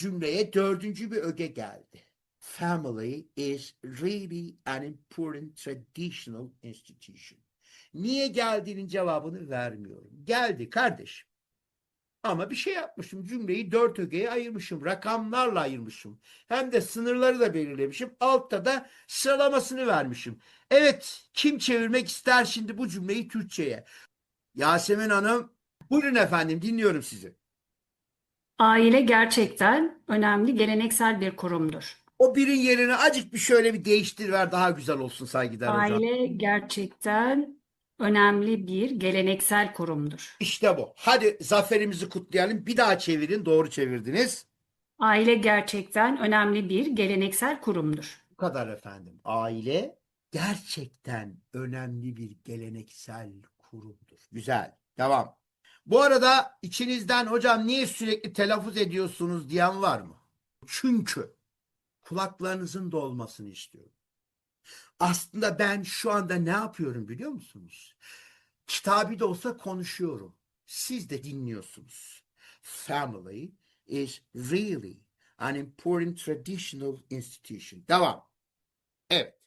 cümleye dördüncü bir öge geldi. Family is really an important traditional institution. Niye geldiğinin cevabını vermiyorum. Geldi kardeşim. Ama bir şey yapmışım. Cümleyi dört ögeye ayırmışım. Rakamlarla ayırmışım. Hem de sınırları da belirlemişim. Altta da sıralamasını vermişim. Evet, kim çevirmek ister şimdi bu cümleyi Türkçe'ye? Yasemin Hanım, buyurun efendim dinliyorum sizi. Aile gerçekten önemli geleneksel bir kurumdur. O birin yerini acık bir şöyle bir değiştiriver daha güzel olsun saygıdeğer hocam. Aile gerçekten önemli bir geleneksel kurumdur. İşte bu. Hadi zaferimizi kutlayalım. Bir daha çevirin. Doğru çevirdiniz. Aile gerçekten önemli bir geleneksel kurumdur. Bu kadar efendim. Aile gerçekten önemli bir geleneksel kurumdur. Güzel. Devam. Bu arada içinizden hocam niye sürekli telaffuz ediyorsunuz diyen var mı? Çünkü kulaklarınızın dolmasını istiyorum. Aslında ben şu anda ne yapıyorum biliyor musunuz? Kitabi de olsa konuşuyorum. Siz de dinliyorsunuz. Family is really an important traditional institution. Devam. Evet.